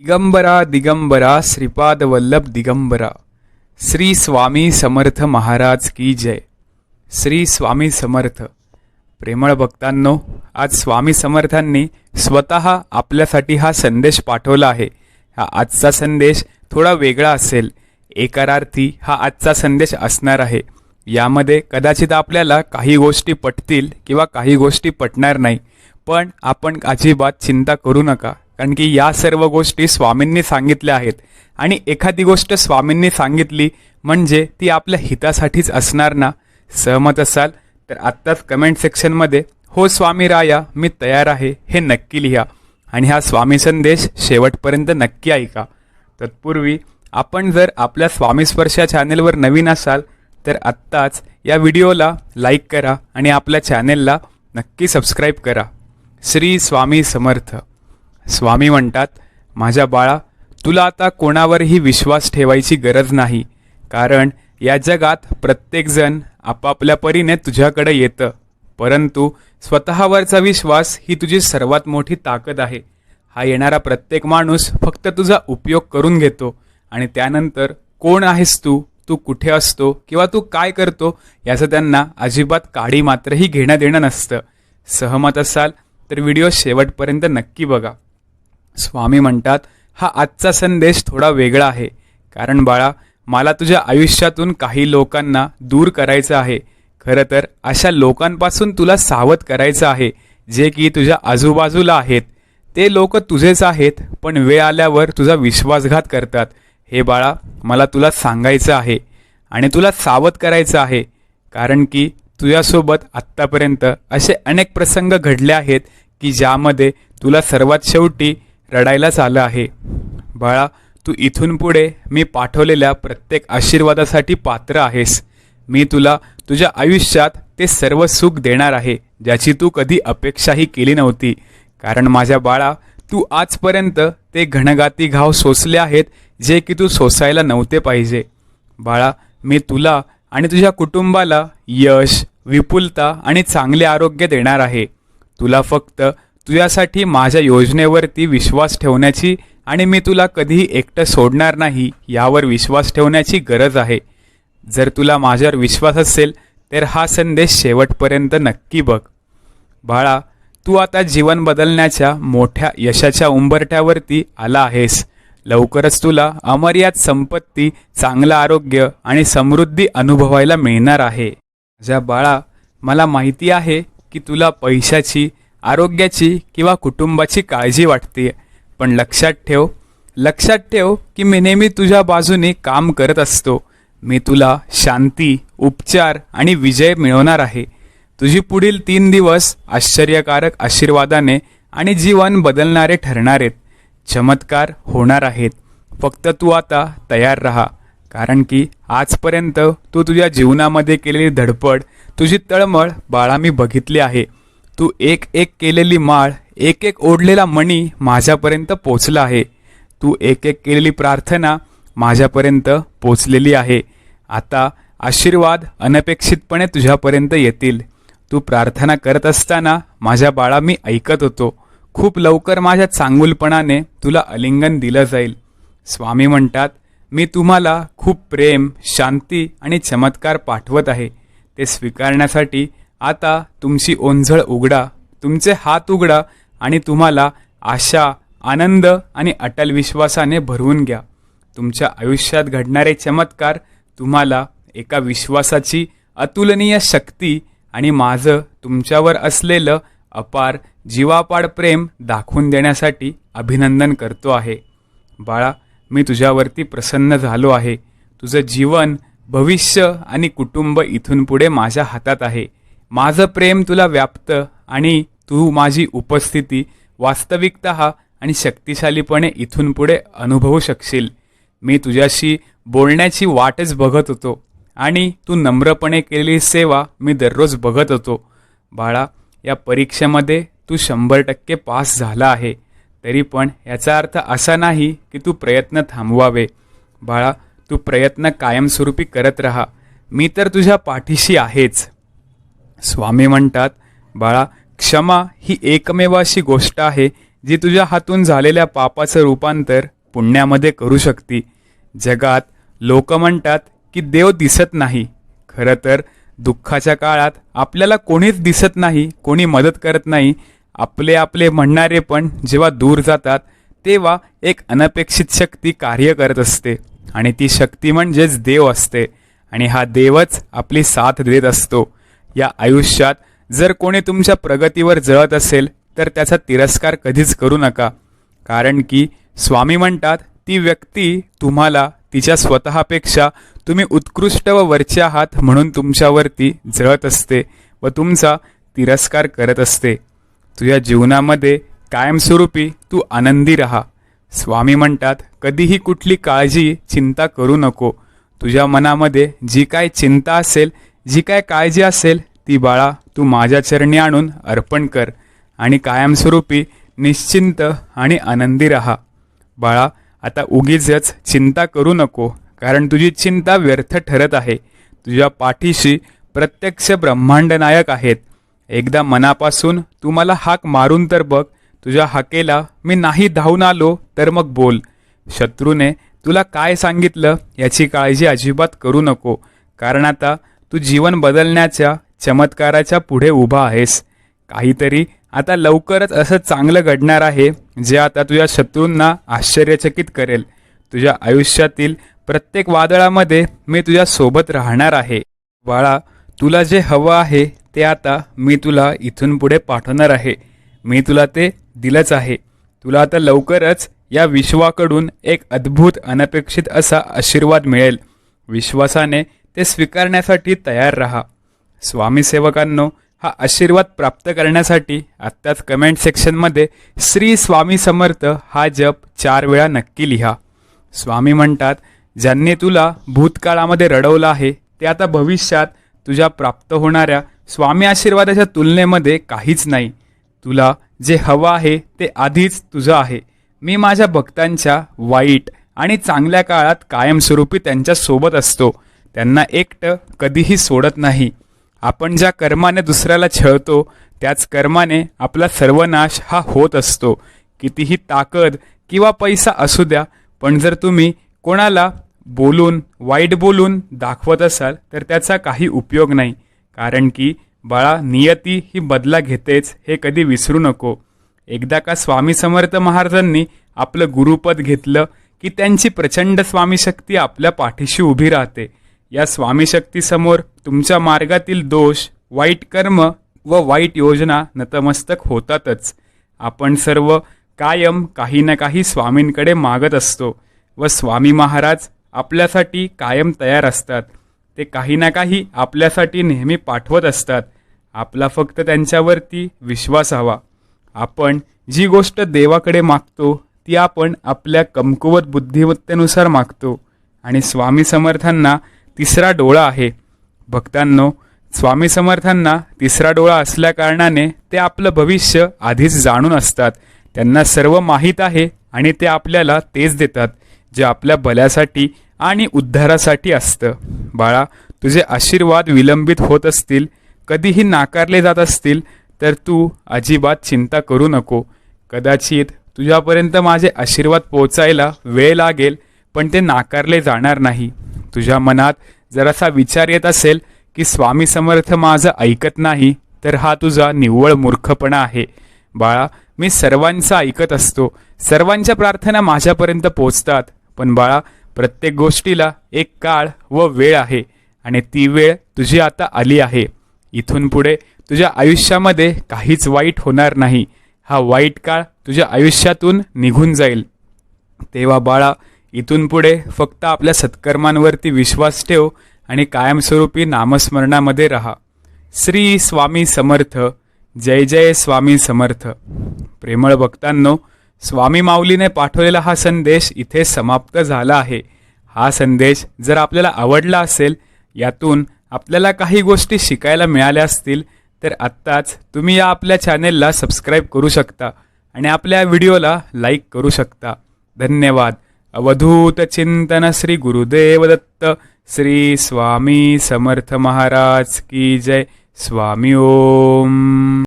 दिगंबरा दिगंबरा श्रीपाद वल्लभ दिगंबरा। श्री स्वामी समर्थ महाराज की जय। श्री स्वामी समर्थ। प्रेमळ भक्तांनो आज स्वामी समर्थांनी स्वतः आपल्यासाठी हा संदेश पाठवला आहे. हा आजचा संदेश थोडा वेगळा असेल. एकारार्थी हा आजचा संदेश असणार आहे. यामध्ये कदाचित आपल्याला काही गोष्टी पटतील किंवा काही गोष्टी पटणार नाही. पण आपण अजिबात चिंता करू नका. कारण की या सर्व गोष्टी स्वामींनी सांगितल्या आहेत. आणि एखादी गोष्ट स्वामींनी सांगितली म्हणजे ती आपल्या हितासाठीच असणार ना? सहमत असाल तर आत्ताच कमेंट सेक्शनमध्ये हो स्वामी राया मी तयार आहे हे नक्की लिहा. आणि हा स्वामी संदेश शेवटपर्यंत नक्की ऐका. तत्पूर्वी आपण जर आपल्या स्वामी स्पर्श चॅनेलवर नवीन असाल तर आत्ताच या व्हिडिओला लाईक करा आणि आपल्या चॅनेलला नक्की सबस्क्राईब करा. श्री स्वामी समर्थ. स्वामी म्हणतात माझ्या बाळा तुला आता कोणावरही विश्वास ठेवायची गरज नाही कारण या जगात प्रत्येकजण आपापल्या परीने तुझ्याकडे येतं. परंतु स्वतःवरचा विश्वास ही तुझी सर्वात मोठी ताकद आहे. हा येणारा प्रत्येक माणूस फक्त तुझा उपयोग करून घेतो आणि त्यानंतर कोण आहेस तू? तू कुठे असतो? किंवा तू काय करतो? याचं त्यांना अजिबात काडी मात्रही घेणं देणं नसतं. सहमत असाल तर व्हिडिओ शेवटपर्यंत नक्की बघा. स्वामी म्हणतात हा आजचा संदेश थोडा वेगळा आहे. कारण बाळा मला तुझ्या आयुष्यातून काही लोकांना दूर करायचं आहे. खरं तर अशा लोकांपासून तुला सावध करायचं आहे जे की तुझ्या आजूबाजूला आहेत. ते लोक तुझेच आहेत पण वेळ आल्यावर तुझा विश्वासघात करतात. हे बाळा मला तुला सांगायचं आहे आणि तुला सावध करायचं आहे कारण की तुझ्यासोबत आत्तापर्यंत असे अनेक प्रसंग घडले आहेत की ज्यामध्ये तुला सर्वात शेवटी रडायलाच आलं आहे. बाळा तू इथून पुढे मी पाठवलेल्या प्रत्येक आशीर्वादासाठी पात्र आहेस. मी तुला तुझ्या आयुष्यात ते सर्व सुख देणार आहे ज्याची तू कधी अपेक्षाही केली नव्हती. कारण माझ्या बाळा तू आजपर्यंत ते घणगाती घाव सोसले आहेत जे की तू सोसायला नव्हते पाहिजे. बाळा मी तुला आणि तुझ्या कुटुंबाला यश विपुलता आणि चांगले आरोग्य देणार आहे. तुला फक्त तुझ्यासाठी माझ्या योजनेवरती विश्वास ठेवण्याची आणि मी तुला कधीही एकटं सोडणार नाही यावर विश्वास ठेवण्याची गरज आहे. जर तुला माझ्यावर विश्वास असेल तर हा संदेश शेवटपर्यंत नक्की बघ. बाळा तू आता जीवन बदलण्याच्या मोठ्या यशाच्या उंबरठ्यावरती आला आहेस. लवकरच तुला अमर्याद संपत्ती चांगलं आरोग्य आणि समृद्धी अनुभवायला मिळणार आहे. माझ्या बाळा मला माहिती आहे की तुला पैशाची आरोग्याची किंवा कुटुंबाची काळजी वाटते. पण लक्षात ठेव लक्षात ठेव की मी नेहमी तुझ्या बाजूने काम करत असतो. मी तुला शांती उपचार आणि विजय मिळवणार आहे. तुझी पुढील तीन दिवस आश्चर्यकारक आशीर्वादाने आणि जीवन बदलणारे ठरणार आहेत चमत्कार होणार आहेत. फक्त तू आता तयार राहा कारण की आजपर्यंत तू तुझ्या जीवनामध्ये केलेली धडपड तुझी तळमळ बाळा मी बघितली आहे. तू एक एक केलेली माळ एक एक ओढलेला मणी माझ्यापर्यंत पोचला आहे. तू एक एक केलेली प्रार्थना माझ्यापर्यंत पोचलेली आहे. आता आशीर्वाद अनपेक्षितपणे तुझ्यापर्यंत येतील. तू प्रार्थना करत असताना माझ्या बाळा मी ऐकत होतो. खूप लवकर माझ्या चांगुलपणाने तुला अलिंगन दिलं जाईल. स्वामी म्हणतात मी तुम्हाला खूप प्रेम शांती आणि चमत्कार पाठवत आहे. ते स्वीकारण्यासाठी आता तुमची ओंझळ उघडा तुमचे हात उघडा आणि तुम्हाला आशा आनंद आणि अटल विश्वासाने भरवून घ्या. तुमच्या आयुष्यात घडणारे चमत्कार तुम्हाला एका विश्वासाची अतुलनीय शक्ती आणि माझं तुमच्यावर असलेलं अपार जीवापाड प्रेम दाखवून देण्यासाठी अभिनंदन करतो आहे. बाळा मी तुझ्यावरती प्रसन्न झालो आहे. तुझं जीवन भविष्य आणि कुटुंब इथून पुढे माझ्या हातात आहे. माझं प्रेम तुला व्याप्त आणि तू माझी उपस्थिती वास्तविकता आणि शक्तिशालीपणे इथून पुढे अनुभवू शकशील. मी तुझ्याशी बोलण्याची वाटच बघत होतो आणि तू नम्रपणे केलेली सेवा मी दररोज बघत होतो. बाळा या परीक्षेमध्ये तू शंभर टक्के पास झाला आहे. तरी पण याचा अर्थ असा नाही की तू प्रयत्न थांबवावे. बाळा तू प्रयत्न कायमस्वरूपी करत राहा. मी तर तुझ्या पाठीशी आहेच. स्वामी म्हणतात बाळा क्षमा ही एकमेव अशी गोष्ट आहे जी तुझ्या हातून झालेल्या पापाचं रूपांतर पुण्यामध्ये करू शकते. जगात लोक म्हणतात की देव दिसत नाही. खरं तर दुःखाच्या काळात आपल्याला कोणीच दिसत नाही कोणी मदत करत नाही. आपले आपले म्हणणारे पण जेव्हा दूर जातात तेव्हा एक अनपेक्षित शक्ती कार्य करत असते. आणि ती शक्ती म्हणजेच देव असते. आणि हा देवच आपली साथ देत असतो. या आयुष्यात जर कोणी तुमच्या प्रगतीवर जळत असेल तर त्याचा तिरस्कार कधीच करू नका. कारण की स्वामी म्हणतात ती व्यक्ती तुम्हाला तिच्या स्वतःपेक्षा तुम्ही उत्कृष्ट व वरचे आहात म्हणून तुमच्यावरती जळत असते व तुमचा तिरस्कार करत असते. तुझ्या जीवनामध्ये कायमस्वरूपी तू आनंदी राहा. स्वामी म्हणतात कधीही कुठली काळजी चिंता करू नको. तुझ्या मनामध्ये जी काय चिंता असेल जी काय काळजी असेल ती बाळा तू माझ्या चरणी आणून अर्पण कर आणि कायमस्वरूपी निश्चिंत आणि आनंदी राहा. बाळा आता उगीचच चिंता करू नको कारण तुझी चिंता व्यर्थ ठरत आहे. तुझ्या पाठीशी प्रत्यक्ष ब्रह्मांड नायक आहेत. एकदा मनापासून तू मला हाक मारून तर बघ तुझ्या हाकेला मी नाही धावून आलो तर मग बोल. शत्रूने तुला काय सांगितलं याची काळजी अजिबात करू नको कारण आता तू जीवन बदलण्याच्या चमत्काराच्या पुढे उभा आहेस. काहीतरी आता लवकरच असं चांगलं घडणार आहे जे आता तुझ्या शत्रूंना आश्चर्यचकित करेल. तुझ्या आयुष्यातील प्रत्येक वादळामध्ये मी तुझ्या सोबत राहणार आहे. बाळा तुला जे हवं आहे ते आता मी तुला इथून पुढे पाठवणार आहे. मी तुला ते दिलंच आहे. तुला आता लवकरच या विश्वाकडून एक अद्भुत अनपेक्षित असा आशीर्वाद मिळेल. विश्वासाने ते स्वीकारण्यासाठी तयार राहा. स्वामी सेवकांनो हा आशीर्वाद प्राप्त करण्यासाठी आत्ताच कमेंट सेक्शनमध्ये श्री स्वामी समर्थ हा जप चार वेळा नक्की लिहा. स्वामी म्हणतात ज्यांनी तुला भूतकाळामध्ये रडवलं आहे ते आता भविष्यात तुझ्या प्राप्त होणाऱ्या स्वामी आशीर्वादाच्या तुलनेमध्ये काहीच नाही. तुला जे हवं आहे ते आधीच तुझं आहे. मी माझ्या भक्तांच्या वाईट आणि चांगल्या काळात कायमस्वरूपी त्यांच्यासोबत असतो. त्यांना एकटं कधीही सोडत नाही. आपण ज्या कर्माने दुसऱ्याला छळतो त्याच कर्माने आपला सर्वनाश हा होत असतो. कितीही ताकद किंवा पैसा असू द्या पण जर तुम्ही कोणाला बोलून वाईट बोलून दाखवत असाल तर त्याचा काही उपयोग नाही. कारण की बाळा नियती ही बदला घेतेच हे कधी विसरू नको. एकदा का स्वामी समर्थ महाराजांनी आपलं गुरुपद घेतलं की त्यांची प्रचंड स्वामी शक्ती आपल्या पाठीशी उभी राहते. या स्वामीशक्तीसमोर तुमच्या मार्गातील दोष वाईट कर्म व वाईट योजना नतमस्तक होतातच. आपण सर्व कायम काही ना काही स्वामींकडे मागत असतो व स्वामी महाराज आपल्यासाठी कायम तयार असतात. ते काही ना काही आपल्यासाठी नेहमी पाठवत असतात. आपला फक्त त्यांच्यावरती विश्वास हवा. आपण जी गोष्ट देवाकडे मागतो ती आपण आपल्या कमकुवत बुद्धिमत्तेनुसार मागतो. आणि स्वामी समर्थांना तिसरा डोळा आहे. भक्तांनो स्वामी समर्थांना तिसरा डोळा असल्याकारणाने ते आपलं भविष्य आधीच जाणून असतात. त्यांना सर्व माहीत आहे आणि ते आपल्याला तेच देतात जे आपल्या भल्यासाठी आणि उद्धारासाठी असतं. बाळा तुझे आशीर्वाद विलंबित होत असतील कधीही नाकारले जात असतील तर तू अजिबात चिंता करू नको. कदाचित तुझ्यापर्यंत माझे आशीर्वाद पोचायला वेळ लागेल पण ते नाकारले जाणार नाही. तुझ्या मनात जरासा विचार येत असेल की स्वामी समर्थ माझं ऐकत नाही तर हा तुझा निव्वळ मूर्खपणा आहे. बाळा मी सर्वांचं ऐकत असतो. सर्वांच्या प्रार्थना माझ्यापर्यंत पोचतात. पण बाळा प्रत्येक गोष्टीला एक काळ व वेळ आहे आणि ती वेळ तुझी आता आली आहे. इथून पुढे तुझ्या आयुष्यामध्ये काहीच वाईट होणार नाही. हा वाईट काळ तुझ्या आयुष्यातून निघून जाईल. तेव्हा बाळा इथून पुढे फक्त आपल्या सत्कर्मांवरती विश्वास ठेव आणि कायमस्वरूपी नामस्मरणामध्ये राहा. श्री स्वामी समर्थ जय जय स्वामी समर्थ. प्रेमळ भक्तांनो स्वामी माऊलीने पाठवलेला हा संदेश इथे समाप्त झाला आहे. हा संदेश जर आपल्याला आवडला असेल यातून आपल्याला काही गोष्टी शिकायला मिळाल्या असतील तर आत्ताच तुम्ही या आपल्या चॅनेलला सबस्क्राईब करू शकता आणि आपल्या व्हिडिओला लाईक करू शकता. धन्यवाद. अवधूत चिंतन श्री गुरुदेव दत्त श्री स्वामी समर्थ महाराज की जय। स्वामी ओम।